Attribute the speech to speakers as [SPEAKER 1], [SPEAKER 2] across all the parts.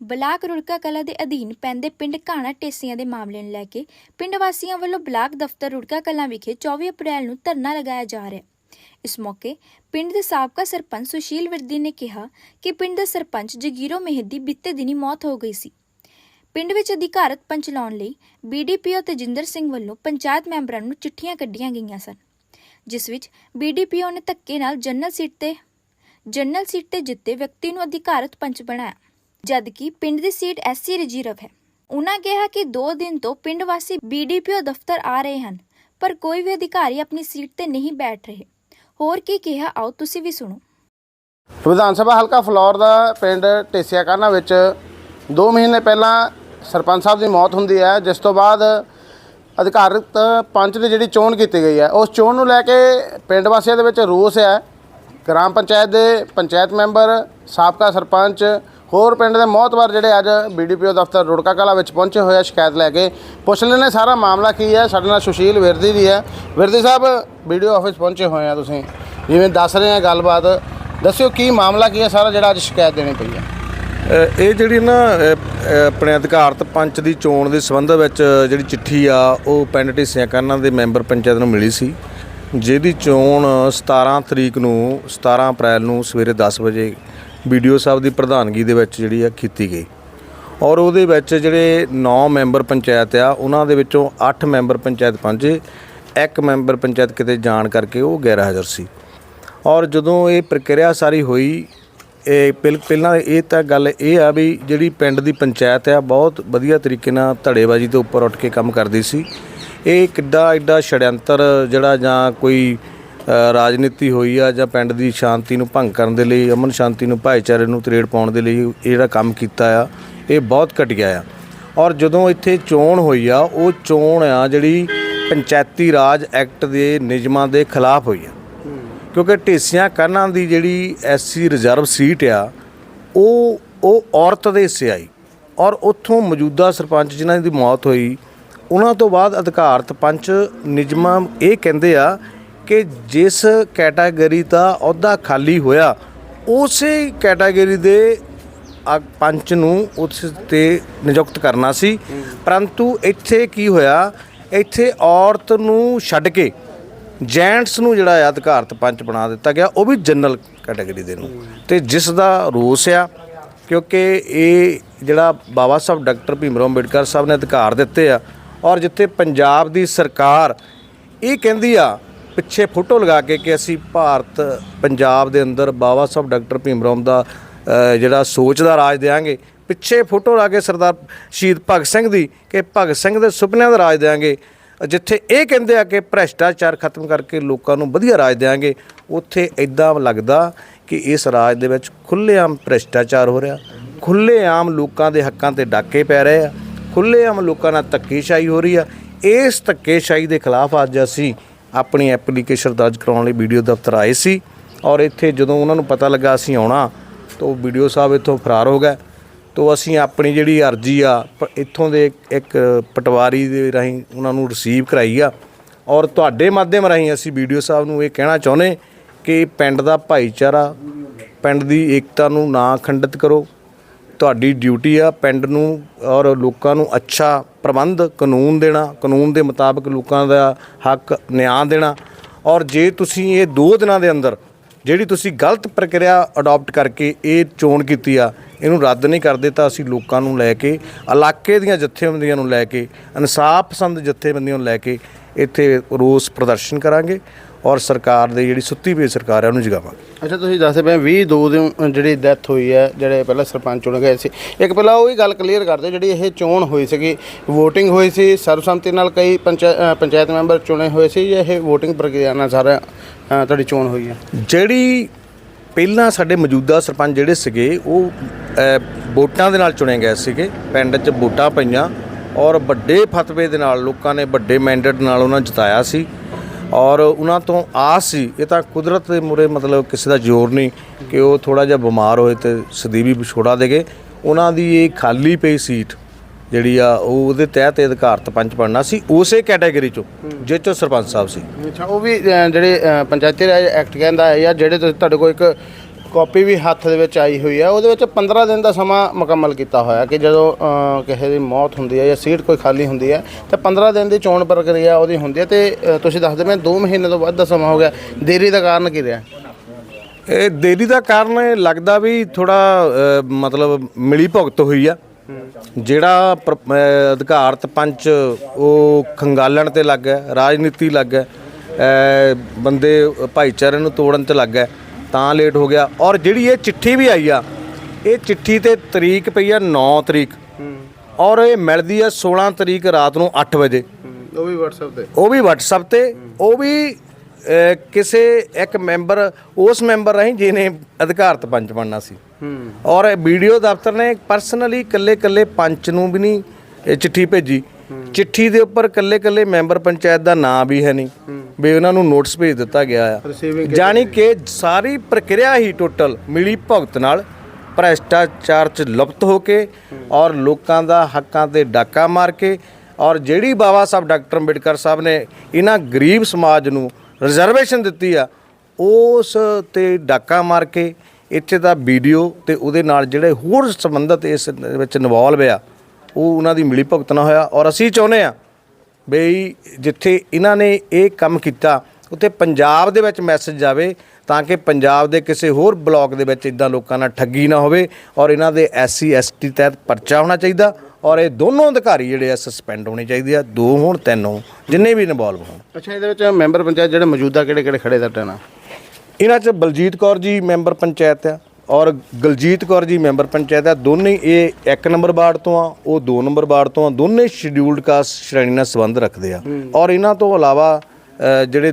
[SPEAKER 1] Block Rurka ਕਲਾ ਦੇ ਅਧੀਨ ਪੈਂਦੇ ਪਿੰਡ ਘਾਣਾ ਟੇਸੀਆਂ ਦੇ ਮਾਮਲੇ ਨੂੰ ਲੈ ਕੇ ਪਿੰਡ ਵਾਸੀਆਂ ਵੱਲੋਂ ਬਲਾਕ ਦਫ਼ਤਰ ਰੁੜਕਾ ਕਲਾ ਵਿਖੇ 24 ਅਪ੍ਰੈਲ ਨੂੰ ਧਰਨਾ ਲਗਾਇਆ ਜਾ ਰਿਹਾ ਹੈ। ਇਸ ਮੌਕੇ ਪਿੰਡ ਦੇ ਸਾਬਕਾ ਸਰਪੰਚ ਸੁਸ਼ੀਲ ਵਿਰਦੀ ਨੇ ਕਿਹਾ ਕਿ ਪਿੰਡ ਦਾ ਸਰਪੰਚ ਜਗੀਰੋ ਮਹਿਦੀ ਬੀਤੇ ਦਿਨੀ ਮੌਤ ਹੋ ਗਈ ਸੀ। ਪਿੰਡ ਵਿੱਚ ਅਧਿਕਾਰਤ ਪੰਚ ਲਾਉਣ ਲਈ ਬੀਡੀਪੀਓ ਤੇਜਿੰਦਰ ਸਿੰਘ ਵੱਲੋਂ ਪੰਚਾਇਤ ਮੈਂਬਰਾਂ ਨੂੰ ਚਿੱਠੀਆਂ ਕੱਢੀਆਂ ਗਈਆਂ ਸਨ, ਜਿਸ ਵਿੱਚ ਬੀਡੀਪੀਓ ਨੇ ਧੱਕੇ ਨਾਲ ਜਨਰਲ ਸੀਟ ਤੇ, ਜਨਰਲ ਸੀਟ ਤੇ ਜਿੱਤੇ ਵਿਅਕਤੀ ਨੂੰ ਅਧਿਕਾਰਤ ਪੰਚ ਬਣਾਇਆ। ਜਦਕਿ ਪਿੰਡ ਦੀ ਸੀਟ ਐਸਸੀ ਰਿਜ਼ਰਵ ਹੈ। ਉਹਨਾਂ ਕਿਹਾ ਕਿ 2 ਦਿਨ ਤੋਂ ਪਿੰਡ ਵਾਸੀ ਬੀਡੀਪੀਓ ਦਫ਼ਤਰ ਆ ਰਹੇ ਹਨ, ਪਰ ਕੋਈ ਵੀ ਅਧਿਕਾਰੀ ਆਪਣੀ ਸੀਟ ਤੇ ਨਹੀਂ ਬੈਠ ਰਹੇ। ਹੋਰ ਕੀ ਕਿਹਾ, ਆਓ ਤੁਸੀਂ ਵੀ ਸੁਣੋ।
[SPEAKER 2] ਵਿਧਾਨ ਸਭਾ ਹਲਕਾ ਫਲੌਰ ਦਾ ਪਿੰਡ ਢੇਸੀਆ ਕਾਨਾ ਵਿੱਚ 2 ਮਹੀਨੇ ਪਹਿਲਾਂ ਸਰਪੰਚ ਸਾਹਿਬ ਦੀ ਮੌਤ ਹੁੰਦੀ ਹੈ, ਜਿਸ ਤੋਂ ਬਾਅਦ ਅਧਿਕਾਰਤ ਪੰਚ ਦੀ ਜਿਹੜੀ ਚੋਣ ਕੀਤੀ ਗਈ ਹੈ, ਉਸ ਚੋਣ ਨੂੰ ਲੈ ਕੇ ਪਿੰਡ ਵਾਸੀਆਂ ਦੇ ਵਿੱਚ ਰੋਸ ਹੈ। ਗ੍ਰਾਮ ਪੰਚਾਇਤ ਦੇ ਪੰਚਾਇਤ ਮੈਂਬਰ, ਸਾਬਕਾ ਸਰਪੰਚ ਹੋਰ ਪਿੰਡ ਦੇ ਮੌਤਵਰ ਜਿਹੜੇ ਅੱਜ ਬੀਡੀਪੀਓ ਦਫ਼ਤਰ ਰੁੜਕਾ ਕਲਾ ਵਿੱਚ ਪਹੁੰਚੇ ਹੋਏ ਆ, ਸ਼ਿਕਾਇਤ ਲੈ ਕੇ ਪੁੱਛ ਲੈਣੇ ਸਾਰਾ ਮਾਮਲਾ ਕੀ ਹੈ? ਸਾਡੇ ਨਾਲ ਸੁਸ਼ੀਲ ਵਿਰਦੀ ਵੀ ਹੈ। ਵਿਰਦੀ ਸਾਹਿਬ ਵੀਡੀਓ ਆਫਿਸ ਪਹੁੰਚੇ ਹੋਏ ਆ ਤੁਸੀਂ। ਜਿਵੇਂ ਦੱਸ ਰਹੇ ਆ ਗੱਲਬਾਤ, ਦੱਸਿਓ ਕੀ ਮਾਮਲਾ, ਕੀ ਹੈ? ਸਾਰਾ ਜਿਹੜਾ ਅੱਜ ਸ਼ਿਕਾਇਤ ਦੇਣੀ ਪਈ ਹੈ।
[SPEAKER 3] ਇਹ ਜਿਹੜੀ ਨਾ ਆਪਣੇ ਅਧਿਕਾਰਤ ਪੰਚ ਦੀ ਚੋਣ ਦੇ ਸੰਬੰਧ ਵਿੱਚ ਜਿਹੜੀ ਚਿੱਠੀ ਆ, ਉਹ ਪਿੰਡ ਢੇਸੀਆਂ ਕਰਨਾਂ ਦੇ ਮੈਂਬਰ ਪੰਚਾਇਤ ਨੂੰ ਮਿਲੀ ਸੀ। ਜਿਹਦੀ ਚੋਣ 17 ਤਰੀਕ ਨੂੰ 17 ਅਪ੍ਰੈਲ ਨੂੰ ਸਵੇਰੇ 10 ਵਜੇ ਵੀਡੀਓ ਸਾਹਿਬ ਦੀ ਪ੍ਰਧਾਨਗੀ ਦੇ ਵਿੱਚ ਜਿਹੜੀ ਆ ਕੀਤੀ ਗਈ। ਔਰ ਉਹਦੇ ਵਿੱਚ ਜਿਹੜੇ 9 ਮੈਂਬਰ ਪੰਚਾਇਤ ਆ, ਉਹਨਾਂ ਦੇ ਵਿੱਚੋਂ 8 ਮੈਂਬਰ ਪੰਚਾਇਤ ਪਹੁੰਚੇ ਇੱਕ ਮੈਂਬਰ ਪੰਚਾਇਤ ਕਿਤੇ ਜਾਣ ਕਰਕੇ ਉਹ ਗੈਰ ਹਾਜ਼ਰ ਸੀ। ਔਰ ਜਦੋਂ ਇਹ ਪ੍ਰਕਿਰਿਆ ਸਾਰੀ ਹੋਈ, ਇਹ ਪਹਿਲ- ਪਹਿਲਾਂ ਇਹ ਤਾਂ ਗੱਲ ਇਹ ਆ ਵੀ ਜਿਹੜੀ ਪਿੰਡ ਦੀ ਪੰਚਾਇਤ ਆ, ਬਹੁਤ ਵਧੀਆ ਤਰੀਕੇ ਨਾਲ ਧੜੇਬਾਜ਼ੀ ਤੋਂ ਉੱਪਰ ਉੱਠ ਕੇ ਕੰਮ ਕਰਦੀ ਸੀ। ਇਹ ਕਿੱਡਾ ਐਡਾ ਛੜਯੰਤਰ ਜਿਹੜਾ ਜਾਂ ਕੋਈ ਰਾਜਨੀਤੀ ਹੋਈ ਆ ਜਾਂ ਪਿੰਡ ਦੀ ਸ਼ਾਂਤੀ ਨੂੰ ਭੰਗ ਕਰਨ ਦੇ ਲਈ, ਅਮਨ ਸ਼ਾਂਤੀ ਨੂੰ, ਭਾਈਚਾਰੇ ਨੂੰ ਤਰੇੜ ਪਾਉਣ ਦੇ ਲਈ ਜਿਹੜਾ ਕੰਮ ਕੀਤਾ ਆ, ਇਹ ਬਹੁਤ ਘਟੀਆ ਆ। ਔਰ ਜਦੋਂ ਇੱਥੇ ਚੋਣ ਹੋਈ ਆ, ਉਹ ਚੋਣ ਆ ਜਿਹੜੀ ਪੰਚਾਇਤੀ ਰਾਜ ਐਕਟ ਦੇ ਨਿਯਮਾਂ ਦੇ ਖਿਲਾਫ ਹੋਈ ਆ। ਕਿਉਂਕਿ ਢੇਸੀਆਂ ਕਰਨਾਂ ਦੀ ਜਿਹੜੀ ਐਸਸੀ ਰਿਜ਼ਰਵ ਸੀਟ ਆ, ਉਹ ਉਹ ਔਰਤ ਦੇ ਹਿੱਸੇ ਆਈ। ਔਰ ਉੱਥੋਂ ਮੌਜੂਦਾ ਸਰਪੰਚ ਜਿਨ੍ਹਾਂ ਦੀ ਮੌਤ ਹੋਈ, ਉਹਨਾਂ ਤੋਂ ਬਾਅਦ ਅਧਿਕਾਰਤ ਪੰਚ ਨਿਯਮਾਂ ਇਹ ਕਹਿੰਦੇ ਆ ਕਿ ਜਿਸ ਕੈਟਾਗਰੀ ਦਾ ਅਹੁਦਾ ਖਾਲੀ ਹੋਇਆ, ਉਸੇ ਕੈਟਾਗਰੀ ਦੇ ਪੰਚ ਨੂੰ ਉਸ ਤੇ ਨਿਯੁਕਤ ਕਰਨਾ ਸੀ। ਪਰੰਤੂ ਇੱਥੇ ਕੀ ਹੋਇਆ, ਇੱਥੇ ਔਰਤ ਨੂੰ ਛੱਡ ਕੇ ਜੈਂਟਸ ਨੂੰ ਜਿਹੜਾ ਆ ਅਧਿਕਾਰਤ ਪੰਚ ਬਣਾ ਦਿੱਤਾ ਗਿਆ, ਉਹ ਵੀ ਜਨਰਲ ਕੈਟਾਗਰੀ ਦੇ ਨੂੰ। ਤੇ ਜਿਸ ਦਾ ਰੋਸ ਆ, ਕਿਉਂਕਿ ਇਹ ਜਿਹੜਾ ਬਾਬਾ ਸਾਹਿਬ ਡਾਕਟਰ ਭੀਮਰਾਓ ਅੰਬੇਡਕਰ ਸਾਹਿਬ ਨੇ ਅਧਿਕਾਰ ਦਿੱਤੇ ਆ, ਔਰ ਜਿੱਥੇ ਪੰਜਾਬ ਦੀ ਸਰਕਾਰ ਇਹ ਕਹਿੰਦੀ ਆ ਪਿੱਛੇ ਫੋਟੋ ਲਗਾ ਕੇ ਕਿ ਅਸੀਂ ਭਾਰਤ, ਪੰਜਾਬ ਦੇ ਅੰਦਰ ਬਾਬਾ ਸਾਹਿਬ ਡਾਕਟਰ ਭੀਮ ਰਾਮ ਦਾ ਜਿਹੜਾ ਸੋਚ ਦਾ ਰਾਜ ਦੇਾਂਗੇ ਪਿੱਛੇ ਫੋਟੋ ਲਾ ਕੇ ਸਰਦਾਰ ਸ਼ਹੀਦ ਭਗਤ ਸਿੰਘ ਦੀ ਕਿ ਭਗਤ ਸਿੰਘ ਦੇ ਸੁਪਨਿਆਂ ਦਾ ਰਾਜ ਦੇਾਂਗੇ ਜਿੱਥੇ ਇਹ ਕਹਿੰਦੇ ਆ ਕਿ ਭ੍ਰਿਸ਼ਟਾਚਾਰ ਖਤਮ ਕਰਕੇ ਲੋਕਾਂ ਨੂੰ ਵਧੀਆ ਰਾਜ ਦੇਾਂਗੇ ਉੱਥੇ ਇਦਾਂ ਲੱਗਦਾ ਕਿ ਇਸ ਰਾਜ ਦੇ ਵਿੱਚ ਖੁੱਲ੍ਹੇਆਮ ਭ੍ਰਿਸ਼ਟਾਚਾਰ ਹੋ ਰਿਹਾ। ਖੁੱਲ੍ਹੇਆਮ ਲੋਕਾਂ ਦੇ ਹੱਕਾਂ ਤੇ ਡਾਕੇ ਪੈ ਰਹੇ ਆ। ਖੁੱਲ੍ਹੇਆਮ ਲੋਕਾਂ ਨਾਲ ਧੱਕੇਸ਼ਾਹੀ ਹੋ ਰਹੀ ਆ। ਇਸ ਧੱਕੇਸ਼ਾਹੀ ਦੇ ਖਿਲਾਫ ਅੱਜ ਅਸੀਂ ਆਪਣੀ ਐਪਲੀਕੇਸ਼ਨ ਦਰਜ ਕਰਾਉਣ ਲਈ ਵੀਡੀਓ ਦਫ਼ਤਰ ਆਏ ਸੀ ਔਰ ਇੱਥੇ ਜਦੋਂ ਉਹਨਾਂ ਨੂੰ ਪਤਾ ਲੱਗਾ ਅਸੀਂ ਆਉਣਾ, ਤਾਂ ਉਹ ਵੀਡੀਓ ਸਾਹਿਬ ਇੱਥੋਂ ਫਰਾਰ ਹੋ ਗਏ। ਤੋ ਅਸੀਂ ਆਪਣੀ ਜਿਹੜੀ ਅਰਜੀ ਆ, ਪ- ਇੱਥੋਂ ਦੇ ਇੱਕ- ਇੱਕ ਪਟਵਾਰੀ ਦੇ ਰਾਹੀਂ ਉਹਨਾਂ ਨੂੰ ਰਿਸੀਵ ਕਰਾਈ ਆ। ਔਰ ਤੁਹਾਡੇ ਮਾਧਿਅਮ ਰਾਹੀਂ ਅਸੀਂ ਵੀਡੀਓ ਸਾਹਿਬ ਨੂੰ ਇਹ ਕਹਿਣਾ ਚਾਹੁੰਦੇ ਕਿ ਪਿੰਡ ਦਾ ਭਾਈਚਾਰਾ, ਪਿੰਡ ਦੀ ਏਕਤਾ ਨੂੰ ਨਾ ਖੰਡਿਤ ਕਰੋ। ਤੁਹਾਡੀ ਡਿਊਟੀ ਆ ਪਿੰਡ ਨੂੰ ਔਰ ਲੋਕਾਂ ਨੂੰ ਅੱਛਾ ਪ੍ਰਬੰਧ, ਕਾਨੂੰਨ ਦੇਣਾ, ਕਾਨੂੰਨ ਦੇ ਮੁਤਾਬਕ ਲੋਕਾਂ ਦਾ ਹੱਕ, ਨਿਆਂ ਦੇਣਾ। ਔਰ ਜੇ ਤੁਸੀਂ ਇਹ 2 ਦਿਨਾਂ ਦੇ ਅੰਦਰ ਜਿਹੜੀ ਤੁਸੀਂ ਗਲਤ ਪ੍ਰਕਿਰਿਆ ਅਡਾਪਟ ਕਰਕੇ ਇਹ ਚੋਣ ਕੀਤੀ ਆ, ਇਹਨੂੰ ਰੱਦ ਨਹੀਂ ਕਰਦੇ ਤਾਂ ਅਸੀਂ ਲੋਕਾਂ ਨੂੰ ਲੈ ਕੇ, ਇਲਾਕੇ ਦੀਆਂ ਜਥੇਬੰਦੀਆਂ ਨੂੰ ਲੈ ਕੇ, ਇਨਸਾਫ ਪਸੰਦ ਜਥੇਬੰਦੀਆਂ ਨੂੰ ਲੈ ਕੇ ਇੱਥੇ ਰੋਸ ਪ੍ਰਦਰਸ਼ਨ ਕਰਾਂਗੇ। ਔਰ ਸਰਕਾਰ ਦੇ ਜਿਹੜੀ ਸੁੱਤੀ ਪਈ ਸਰਕਾਰ ਹੈ ਉਹਨੂੰ ਜਗਾਵਾਂਗੇ।
[SPEAKER 2] ਅੱਛਾ ਤੁਸੀਂ ਦੱਸਦੇ ਪਏ 20 ਦੋ ਦੇ ਜਿਹੜੀ ਡੈਥ ਹੋਈ ਹੈ ਜਿਹੜੇ ਪਹਿਲਾਂ ਸਰਪੰਚ ਚੁਣੇ ਗਏ ਸੀ। ਇੱਕ ਪਹਿਲਾਂ ਉਹ ਹੀ ਗੱਲ ਕਲੀਅਰ ਕਰਦੇ ਜਿਹੜੀ ਇਹ ਚੋਣ ਹੋਈ ਸੀਗੀ VOTING ਹੋਈ ਸੀ ਸਰਬਸੰਮਤੀ ਨਾਲ ਕਈ ਪੰਚਾਇਤ ਮੈਂਬਰ ਚੁਣੇ ਹੋਏ ਸੀ ਜਾਂ ਇਹ VOTING ਪ੍ਰਕਿਰਿਆ ਨਾਲ ਸਾਰਾ ਤੁਹਾਡੀ ਚੋਣ ਹੋਈ ਹੈ?
[SPEAKER 3] ਜਿਹੜੀ ਪਹਿਲਾਂ ਸਾਡੇ ਮੌਜੂਦਾ ਸਰਪੰਚ ਜਿਹੜੇ ਸੀਗੇ ਉਹ ਵੋਟਾਂ ਦੇ ਨਾਲ ਚੁਣੇ ਗਏ ਸੀਗੇ ਪਿੰਡ 'ਚ ਵੋਟਾਂ ਪਈਆਂ ਔਰ ਵੱਡੇ ਫਤਵੇ ਦੇ ਨਾਲ ਲੋਕਾਂ ਨੇ ਵੱਡੇ ਮੈਂਡੇਟ ਨਾਲ ਉਹਨਾਂ ਜਿਤਾਇਆ ਸੀ। ਔਰ ਉਹਨਾਂ ਤੋਂ ਆਸ ਸੀ, ਇਹ ਤਾਂ ਕੁਦਰਤ ਦੇ ਮੁਰੇ ਮਤਲਬ ਕਿਸੇ ਦਾ ਜ਼ੋਰ ਨਹੀਂ ਕਿ ਉਹ ਥੋੜਾ ਜਿਹਾ ਬਿਮਾਰ ਹੋਏ ਤੇ ਸਦੀਵੀ ਵਿਛੋੜਾ ਦੇ ਗਏ। ਉਹਨਾਂ ਦੀ ਇਹ ਖਾਲੀ ਪਈ ਸੀਟ ਜਿਹੜੀ ਆ, ਉਹ ਉਹਦੇ ਤਹਿਤ ਇਹ ਅਧਿਕਾਰਤ ਪੰਚ ਬਣਨਾ ਸੀ, ਉਸੇ ਕੈਟਾਗਰੀ ਚੋਂ, ਜਿਹ ਚੋਂ ਸਰਪੰਚ ਸਾਹਿਬ ਸੀ।
[SPEAKER 2] ਅੱਛਾ, ਉਹ ਵੀ ਜਿਹੜੇ ਪੰਚਾਇਤੀ ਰਾਜ ਐਕਟ ਕਹਿੰਦਾ ਹੈ ਜਾਂ ਜਿਹੜੇ ਤੁਸੀਂ ਤੁਹਾਡੇ ਕੋਲ ਇੱਕ ਕਾਪੀ ਵੀ ਹੱਥ ਦੇ ਵਿੱਚ ਆਈ ਹੋਈ ਹੈ। ਉਹਦੇ ਵਿੱਚ 15 ਦਿਨ ਦਾ ਸਮਾਂ ਮੁਕੰਮਲ ਕੀਤਾ ਹੋਇਆ ਕਿ ਜਦੋਂ ਅ, ਕਿਸੇ ਦੀ ਮੌਤ ਹੁੰਦੀ ਹੈ ਜਾਂ ਸੀਟ ਕੋਈ ਖਾਲੀ ਹੁੰਦੀ ਹੈ ਤਾਂ 15 ਦਿਨ ਦੀ ਚੋਣ ਪ੍ਰਕਿਰਿਆ ਉਹਦੀ ਹੁੰਦੀ ਹੈ ਤੇ ਅ, ਤੁਸੀਂ ਦੱਸਦੇ ਮੈਂ 2 ਮਹੀਨੇ ਤੋਂ ਵੱਧ ਦਾ ਸਮਾਂ ਹੋ ਗਿਆ। ਦੇਰੀ ਦਾ ਕਾਰਨ ਕੀ ਰਿਹਾ?
[SPEAKER 3] ਇਹ ਦੇਰੀ ਦਾ ਕਾਰਨ ਇਹ ਲੱਗਦਾ ਵੀ ਥੋੜਾ ਮਤਲਬ ਮਿਲੀ ਭੁਗਤ ਹੋਈ ਆ। ਜਿਹੜਾ ਪ੍ਰ- ਅਹ, ਅਧਿਕਾਰਤ ਪੰਚ ਉਹ ਖੰਗਾਲਣ ਤੇ ਲੱਗ ਗਿਆ ਰਾਜਨੀਤੀ ਲੱਗ ਗਿਆ ਅਹ, ਬੰਦੇ ਭਾਈਚਾਰੇ ਨੂੰ ਤੋੜਨ ਤੇ ਲੱਗ ਗਿਆ। ਤਾਂ ਲੇਟ ਹੋ ਗਿਆ। ਔਰ ਜਿਹੜੀ ਇਹ ਚਿੱਠੀ ਵੀ ਆਈ ਆ ਇਹ ਚਿੱਠੀ ਤੇ ਤਰੀਕ ਪਈ ਆ 9 ਤਰੀਕ। ਔਰ ਇਹ ਮਿਲਦੀ ਆ 16 ਤਰੀਕ ਰਾਤ ਨੂੰ 8 ਵਜੇ।
[SPEAKER 2] ਉਹ ਵੀ WhatsApp ਤੇ।
[SPEAKER 3] ਉਹ ਵੀ WhatsApp ਤੇ ਉਹ ਵੀ ਕਿਸੇ ਇੱਕ ਮੈਂਬਰ ਉਸ ਮੈਂਬਰ ਰਾਹੀਂ ਜਿਹਨੇ ਅਧਿਕਾਰਤ ਪੰਚ ਬਣਨਾ ਸੀ। ਔਰ ਵੀਡੀਓ ਦਫ਼ਤਰ ਨੇ ਪਰਸਨਲੀ ਕੱਲੇ ਕੱਲੇ ਪੰਚ ਨੂੰ ਵੀ ਨਹੀਂ ਇਹ ਚਿੱਠੀ ਭੇਜੀ। ਚਿੱਠੀ ਦੇ ਉੱਪਰ ਕੱਲੇ ਕੱਲੇ ਮੈਂਬਰ ਪੰਚਾਇਤ ਦਾ ਨਾਂ ਵੀ ਹੈ ਨਹੀਂ। ਵੀ ਉਹਨਾਂ ਨੂੰ ਨੋਟਿਸ ਭੇਜ ਦਿੱਤਾ ਗਿਆ ਆ। ਜਾਣੀ ਕਿ ਸਾਰੀ ਪ੍ਰਕਿਰਿਆ ਹੀ ਟੋਟਲ ਮਿਲੀ ਭੁਗਤ ਨਾਲ ਭ੍ਰਸ਼ਟਾਚਾਰ ਚ ਲੁਪਤ ਹੋ ਕੇ ਔਰ ਲੋਕਾਂ ਦਾ ਹੱਕਾਂ ਤੇ ਡਾਕਾ ਮਾਰ ਕੇ ਔਰ ਜਿਹੜੀ ਬਾਬਾ ਸਾਹਿਬ ਡਾਕਟਰ ਅੰਬੇਡਕਰ ਸਾਹਿਬ ਨੇ ਇਹਨਾਂ ਗਰੀਬ ਸਮਾਜ ਨੂੰ ਰਿਜ਼ਰਵੇਸ਼ਨ ਦਿੱਤੀ ਆ ਉਸ ਤੇ ਡਾਕਾ ਮਾਰ ਕੇ ਇੱਥੇ ਦਾ ਵੀਡੀਓ ਤੇ ਉਹਦੇ ਨਾਲ ਜਿਹੜੇ ਹੋਰ ਸੰਬੰਧਤ ਇਸ ਵਿੱਚ ਇਨਵੋਲਵ ਆ ਉਹ ਉਹਨਾਂ ਦੀ ਮਿਲੀ ਭੁਗਤ ਨਾ ਹੋਇਆ ਔਰ ਅਸੀਂ ਚਾਹੁੰਦੇ ਆ ਬਈ ਜਿੱਥੇ ਇਹਨਾਂ ਨੇ ਇਹ ਕੰਮ ਕੀਤਾ ਉੱਥੇ ਪੰਜਾਬ ਦੇ ਵਿੱਚ ਮੈਸੇਜ ਜਾਵੇ ਤਾਂ ਕਿ ਪੰਜਾਬ ਦੇ ਕਿਸੇ ਹੋਰ ਬਲਾਕ ਦੇ ਵਿੱਚ ਇਦਾਂ ਲੋਕਾਂ ਨਾਲ ਠੱਗੀ ਨਾ ਹੋਵੇ ਔਰ ਇਹਨਾਂ ਦੇ ਐਸਸੀ ਐਸਟੀ ਤਹਿਤ ਪਰਚਾ ਹੋਣਾ ਚਾਹੀਦਾ ਔਰ ਇਹ ਦੋਨੋਂ ਅਧਿਕਾਰੀ ਜਿਹੜੇ ਆ ਸਸਪੈਂਡ ਹੋਣੇ ਚਾਹੀਦੇ ਆ ਦੋ ਹੋਣ ਤਿੰਨ ਹੋਣ ਜਿੰਨੇ ਵੀ ਇਨਵੋਲਵ ਹੋਣ।
[SPEAKER 2] ਅੱਛਾ ਇਹਦੇ ਵਿੱਚ ਮੈਂਬਰ ਪੰਚਾਇਤ ਜਿਹੜੇ ਮੌਜੂਦਾ ਕਿਹੜੇ ਕਿਹੜੇ ਖੜੇ ਤੁਹਾਡੇ ਨਾਲ
[SPEAKER 3] ਇਹਨਾਂ 'ਚ ਬਲਜੀਤ ਕੌਰ ਜੀ ਮੈਂਬਰ ਪੰਚਾਇਤ ਆ। ਔਰ ਗਲਜੀਤ ਕੌਰ ਜੀ ਮੈਂਬਰ ਪੰਚਾਇਤ ਆ ਦੋਨੇ ਇਹ ਇੱਕ ਨੰਬਰ ਵਾਰਡ ਤੋਂ ਆ ਉਹ ਦੋ ਨੰਬਰ ਵਾਰਡ ਤੋਂ ਆ ਦੋਨੇ ਸ਼ਡਿਊਲਡ ਕਾਸਟ ਸ਼੍ਰੇਣੀ ਨਾਲ ਸੰਬੰਧ ਰੱਖਦੇ ਆ। ਔਰ ਇਹਨਾਂ ਤੋਂ ਇਲਾਵਾ ਜਿਹੜੇ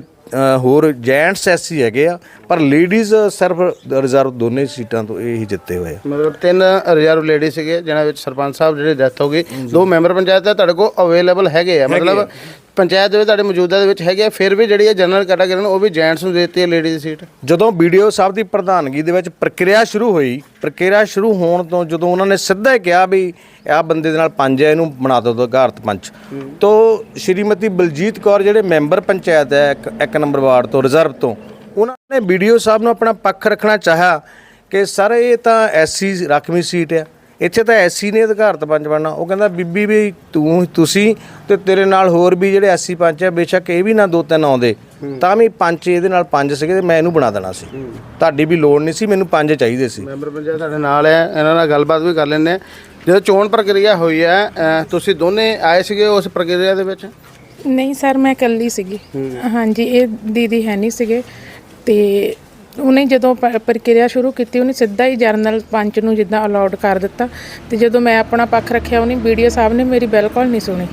[SPEAKER 3] ਹੋਰ ਜੈਂਟਸ ਐਸਸੀ ਹੈਗੇ ਆ ਪਰ ਲੇਡੀਜ਼ ਸਿਰਫ ਰਿਜ਼ਰਵ ਦੋਨੇ ਸੀਟਾਂ ਤੋਂ ਇਹ ਹੀ ਜਿੱਤੇ ਹੋਏ ਆ।
[SPEAKER 2] ਮਤਲਬ ਤਿੰਨ ਰਿਜ਼ਰਵ ਲੇਡੀ ਸੀਗੇ ਜਿਨ੍ਹਾਂ ਵਿੱਚ ਸਰਪੰਚ ਸਾਹਿਬ ਜਿਹੜੇ ਡੈਥ ਹੋ ਗਈ ਦੋ ਮੈਂਬਰ ਪੰਚਾਇਤ ਹੈ ਤੁਹਾਡੇ ਕੋਲ ਅਵੇਲੇਬਲ ਹੈਗੇ ਆ। ਮਤਲਬ ਪੰਚਾਇਤ ਦੇ ਵਿੱਚ ਤੁਹਾਡੇ ਮੌਜੂਦਾ ਦੇ ਵਿੱਚ ਹੈਗੇ ਆ ਫਿਰ ਵੀ ਜਿਹੜੀ ਹੈ ਜਨਰਲ ਕੈਟਾਗਰੀ ਨੂੰ ਉਹ ਵੀ ਜੈਂਟਸ ਨੂੰ ਦੇ ਦਿੱਤੀ ਹੈ ਲੇਡੀ ਦੀ ਸੀਟ
[SPEAKER 3] ਜਦੋਂ ਵੀਡੀਓ ਸਾਹਿਬ ਦੀ ਪ੍ਰਧਾਨਗੀ ਦੇ ਵਿੱਚ ਪ੍ਰਕਿਰਿਆ ਸ਼ੁਰੂ ਹੋਈ ਪ੍ਰਕਿਰਿਆ ਸ਼ੁਰੂ ਹੋਣ ਤੋਂ ਜਦੋਂ ਉਹਨਾਂ ਨੇ ਸਿੱਧਾ ਹੀ ਕਿਹਾ ਵੀ ਆਹ ਬੰਦੇ ਦੇ ਨਾਲ ਪੰਜ ਹੈ ਇਹਨੂੰ ਬਣਾ ਦਿਓ ਅਧਿਕਾਰਤ ਪੰਚ ਤੋਂ ਸ਼੍ਰੀਮਤੀ ਬਲਜੀਤ ਕੌਰ ਜਿਹੜੇ ਮੈਂਬਰ ਪੰਚਾਇਤ ਹੈ ਇੱਕ ਇੱਕ ਨੰਬਰ ਵਾਰਡ ਤੋਂ ਰਿਜ਼ਰਵ ਤੋਂ ਉਹਨਾਂ ਨੇ ਵੀਡੀਓ ਸਾਹਿਬ ਨੂੰ ਆਪਣਾ ਪੱਖ ਰੱਖਣਾ ਚਾਹਿਆ ਕਿ ਸਰ ਇਹ ਤਾਂ ਐਸਸੀ ਰਾਖਵੀਂ ਸੀਟ ਆ। ਇੱਥੇ ਤਾਂ ਐਸਸੀ ਨੇ ਅਧਿਕਾਰਤ ਪੰਚ ਬਣਨਾ। ਉਹ ਕਹਿੰਦਾ ਬੀਬੀ ਵੀ ਤੂੰ ਤੁਸੀਂ ਤੇ ਤੇਰੇ ਨਾਲ ਹੋਰ ਵੀ ਜਿਹੜੇ ਐਸਸੀ ਪੰਚ ਆ ਬੇਸ਼ੱਕ ਇਹ ਵੀ ਨਾ ਦੋ ਤਿੰਨ ਆਉਂਦੇ। ਤਾਂ ਵੀ ਪੰਜ ਇਹਦੇ ਨਾਲ ਪੰਜ ਸੀਗੇ ਤੇ ਮੈਂ ਇਹਨੂੰ ਬਣਾ ਦੇਣਾ ਸੀ। ਤੁਹਾਡੀ ਵੀ ਲੋੜ ਨਹੀਂ ਸੀ ਮੈਨੂੰ ਪੰਜ ਚਾਹੀਦੇ ਸੀ।
[SPEAKER 2] ਮੈਂਬਰ ਪੰਚਾਇਤ ਤੁਹਾਡੇ ਨਾਲ ਹੈ ਇਹਨਾਂ ਨਾਲ ਗੱਲਬਾਤ ਵੀ ਕਰ ਲੈਂਦੇ ਹਾਂ। ਜਦੋਂ ਚੋਣ ਪ੍ਰਕਿਰਿਆ ਹੋਈ ਹੈ ਤੁਸੀਂ ਦੋਨੇ ਆਏ ਸੀਗੇ ਉਸ ਪ੍ਰਕਿਰਿਆ ਦੇ ਵਿੱਚ?
[SPEAKER 4] ਨਹੀਂ ਸਰ ਮੈਂ ਇਕੱਲੀ ਸੀਗੀ। ਹਾਂਜੀ ਇਹ ਦੀਦੀ ਹੈ ਨਹੀਂ ਸੀਗੇ। ਤੇ ਉਹਨੇ ਜਦੋਂ ਪ- ਪ੍ਰਕਿਰਿਆ ਸ਼ੁਰੂ ਕੀਤੀ ਉਹਨੇ ਸਿੱਧਾ ਹੀ ਜਰਨਲ ਪੰਚ ਨੂੰ ਜਿੱਦਾਂ ਅਲਾਉਡ ਕਰ ਦਿੱਤਾ। ਤੇ ਜਦੋਂ ਮੈਂ ਆਪਣਾ ਪੱਖ ਰੱਖਿਆ ਉਹਨੇ ਵੀਡੀਓ ਸਾਹਿਬ ਨੇ ਮੇਰੀ ਬਿਲਕੁਲ ਨਹੀਂ ਸੁਣੀ।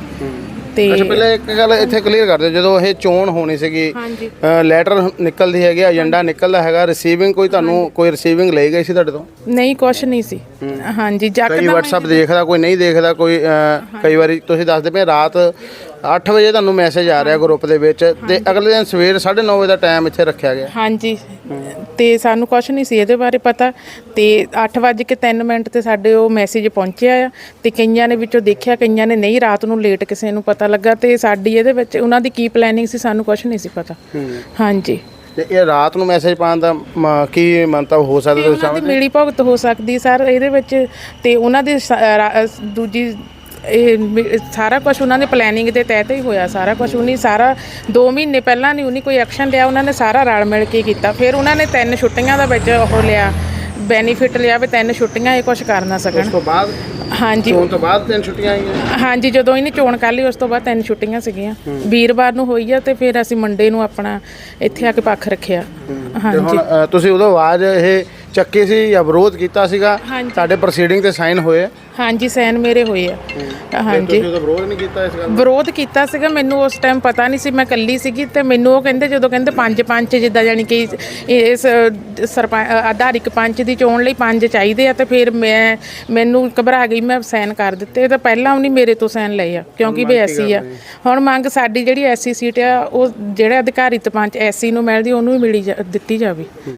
[SPEAKER 4] ਤੇ
[SPEAKER 2] ਅੱਛਾ ਪਹਿਲਾਂ ਇੱਕ ਗੱਲ ਇੱਥੇ ਕਲੀਅਰ ਕਰ ਦਿਓ ਜਦੋਂ ਇਹ ਚੋਣ ਹੋਣੀ ਸੀਗੀ
[SPEAKER 4] ਹਾਂਜੀ।
[SPEAKER 2] ਲੈਟਰ ਨਿਕਲਦੀ ਹੈਗੀ ਏਜੰਡਾ ਨਿਕਲਦਾ ਹੈਗਾ ਰਿਸੀਵਿੰਗ ਕੋਈ ਤੁਹਾਨੂੰ ਕੋਈ ਰਿਸੀਵਿੰਗ ਲਈ ਗਈ ਸੀ ਤੁਹਾਡੇ ਤੋਂ?
[SPEAKER 4] ਨਹੀਂ ਕੁਛ ਨਹੀਂ ਸੀ। ਹਾਂਜੀ ਜੱਕ
[SPEAKER 2] ਕਈ WhatsApp ਦੇਖਦਾ ਕੋਈ ਨਹੀਂ ਦੇਖਦਾ ਕੋਈ ਅਹ, ਕਈ ਵਾਰੀ ਤੁਸੀਂ ਦੱਸਦੇ ਪਏ ਰਾਤ 8 ਵਜੇ ਤੁਹਾਨੂੰ ਮੈਸੇਜ ਆ ਰਿਹਾ ਗਰੁੱਪ ਦੇ ਵਿੱਚ ਤੇ ਅਗਲੇ ਦਿਨ ਸਵੇਰ 9:30 ਵਜੇ ਦਾ ਟਾਈਮ ਇੱਥੇ ਰੱਖਿਆ ਗਿਆ।
[SPEAKER 4] ਹਾਂਜੀ। ਤੇ ਸਾਨੂੰ ਕੁਛ ਨਹੀਂ ਸੀ ਇਹਦੇ ਬਾਰੇ ਪਤਾ। ਤੇ 8:03 ਮਿੰਟ ਤੇ ਸਾਡੇ ਉਹ ਮੈਸੇਜ ਪਹੁੰਚਿਆ ਆ ਤੇ ਕਈਆਂ ਨੇ ਵਿੱਚੋਂ ਦੇਖਿਆ ਕਈਆਂ ਨੇ ਨਹੀਂ ਰਾਤ ਨੂੰ ਲੇਟ ਕਿਸੇ ਨੂੰ ਪਤਾ ਲੱਗਾ ਤੇ ਸਾਡੀ ਇਹਦੇ ਵਿੱਚ ਉਹਨਾਂ ਦੀ ਕੀ ਪਲੈਨਿੰਗ ਸੀ ਸਾਨੂੰ ਕੁਛ ਨਹੀਂ ਸੀ ਪਤਾ। ਹਾਂਜੀ।
[SPEAKER 2] ਤੇ ਇਹ ਰਾਤ ਨੂੰ ਮੈਸੇਜ ਪਾਉਣ ਦਾ ਮ- ਕੀ ਮੰਤਵ ਹੋ ਸਕਦਾ ਤੁਸੀਂ
[SPEAKER 4] ਉਹਨਾਂ ਦੀ ਮਿਲੀ ਭੁਗਤ ਹੋ ਸਕਦੀ ਸਰ ਇਹਦੇ ਵਿੱਚ ਤੇ ਉਹਨਾਂ ਦੀ ਸ- ਰਾ- ਦੂਜੀ ਇਹ ਮਿ- ਸਾਰਾ ਕੁਝ ਉਹਨਾਂ ਦੇ ਪਲੈਨਿੰਗ ਦੇ ਤਹਿਤ ਹੀ ਹੋਇਆ ਸਾਰਾ ਕੁਝ ਉਹਨੇ ਸਾਰਾ 2 ਮਹੀਨੇ ਪਹਿਲਾਂ ਨਹੀਂ ਉਹਨੇ ਕੋਈ ਐਕਸ਼ਨ ਲਿਆ ਉਹਨਾਂ ਨੇ ਸਾਰਾ ਰਲ ਮਿਲ ਕੇ ਕੀਤਾ। ਫਿਰ ਉਹਨਾਂ ਨੇ ਤਿੰਨ ਛੁੱਟੀਆਂ ਦਾ ਵਿੱਚ ਉਹ ਲਿਆ ਬੈਨੀਫਿਟ ਲਿਆ ਵੀ ਤਿੰਨ ਛੁੱਟੀਆਂ ਇਹ ਕੁਝ ਕਰ ਨਾ ਸਕਣ।
[SPEAKER 2] ਉਸ ਤੋਂ ਬਾਅਦ
[SPEAKER 4] ਹਾਂਜੀ।
[SPEAKER 2] ਚੋਣ ਤੋਂ ਬਾਅਦ ਤਿੰਨ ਛੁੱਟੀਆਂ ਆਈਆਂ?
[SPEAKER 4] ਹਾਂਜੀ ਜਦੋਂ ਇਹਨੇ ਚੋਣ ਕਰ ਲਈ ਉਸ ਤੋਂ ਬਾਅਦ ਤਿੰਨ ਛੁੱਟੀਆਂ ਸੀਗੀਆਂ। ਵੀਰਵਾਰ ਨੂੰ ਹੋਈ ਆ ਤੇ ਫਿਰ ਅਸੀਂ ਮੰਡੇ ਨੂੰ ਆਪਣਾ ਇੱਥੇ ਆ ਕੇ ਪੱਖ ਰੱਖਿਆ।
[SPEAKER 2] ਤੇ
[SPEAKER 4] ਹਾਂਜੀ।
[SPEAKER 2] ਹੁਣ ਅ, ਤੁਸੀਂ ਉਦੋਂ ਆਵਾਜ਼ ਇਹ ਚੱਕੀ ਸੀ ਜਾਂ ਵਿਰੋਧ ਕੀਤਾ ਸੀਗਾ
[SPEAKER 4] ਹਾਂਜੀ।
[SPEAKER 2] ਤੁਹਾਡੇ ਪ੍ਰੋਸੀਡਿੰਗ ਤੇ ਸਾਈਨ ਹੋਏ? ਆ?
[SPEAKER 4] ਹਾਂਜੀ ਸੈਨ ਮੇਰੇ ਹੋਏ ਆ।
[SPEAKER 2] ਤੇ
[SPEAKER 4] ਹਾਂਜੀ।
[SPEAKER 2] ਤੁਸੀਂ ਵਿਰੋਧ ਨਹੀਂ ਕੀਤਾ ਇਸ ਗੱਲ
[SPEAKER 4] ਵਿਰੋਧ ਕੀਤਾ ਸੀਗਾ ਮੈਨੂੰ ਉਸ ਟਾਈਮ ਪਤਾ ਨਹੀਂ ਸੀ ਮੈਂ ਇਕੱਲੀ ਸੀਗੀ ਤੇ ਮੈਨੂੰ ਉਹ ਕਹਿੰਦੇ ਜਦੋਂ ਕਹਿੰਦੇ ਪੰਜ ਪੰਜ ਜਿੱਦਾਂ ਜਾਨੀ ਕਿ ਇਸ ਸਰਪੰਚ ਆਧਾਰਿਕ ਪੰਚ ਦੀ ਚੋਣ ਲਈ ਪੰਜ ਚਾਹੀਦੇ ਆ ਤੇ ਫਿਰ ਮੈਂ ਮੈਨੂੰ ਘਬਰਾ ਗਈ ਮੈਂ ਸਾਈਨ ਕਰ ਦਿੱਤੇ। ਤਾਂ ਪਹਿਲਾਂ ਉਹਨੇ ਮੇਰੇ ਤੋਂ ਸਾਈਨ ਲਏ ਆ ਕਿਉਂਕਿ ਵੀ ਐਸੀ ਆ। ਹੁਣ ਮੰਗ ਸਾਡੀ ਜਿਹੜੀ ਐਸੀ ਸੀਟ ਆ ਉਹ ਜਿਹੜਾ ਅਧਿਕਾਰਿਤ ਪੰਚ ਐਸੀ ਨੂੰ ਮਿਲਦੀ ਉਹਨੂੰ ਵੀ ਮਿਲੀ ਜਾ- ਦਿੱਤੀ ਜਾਵੇ।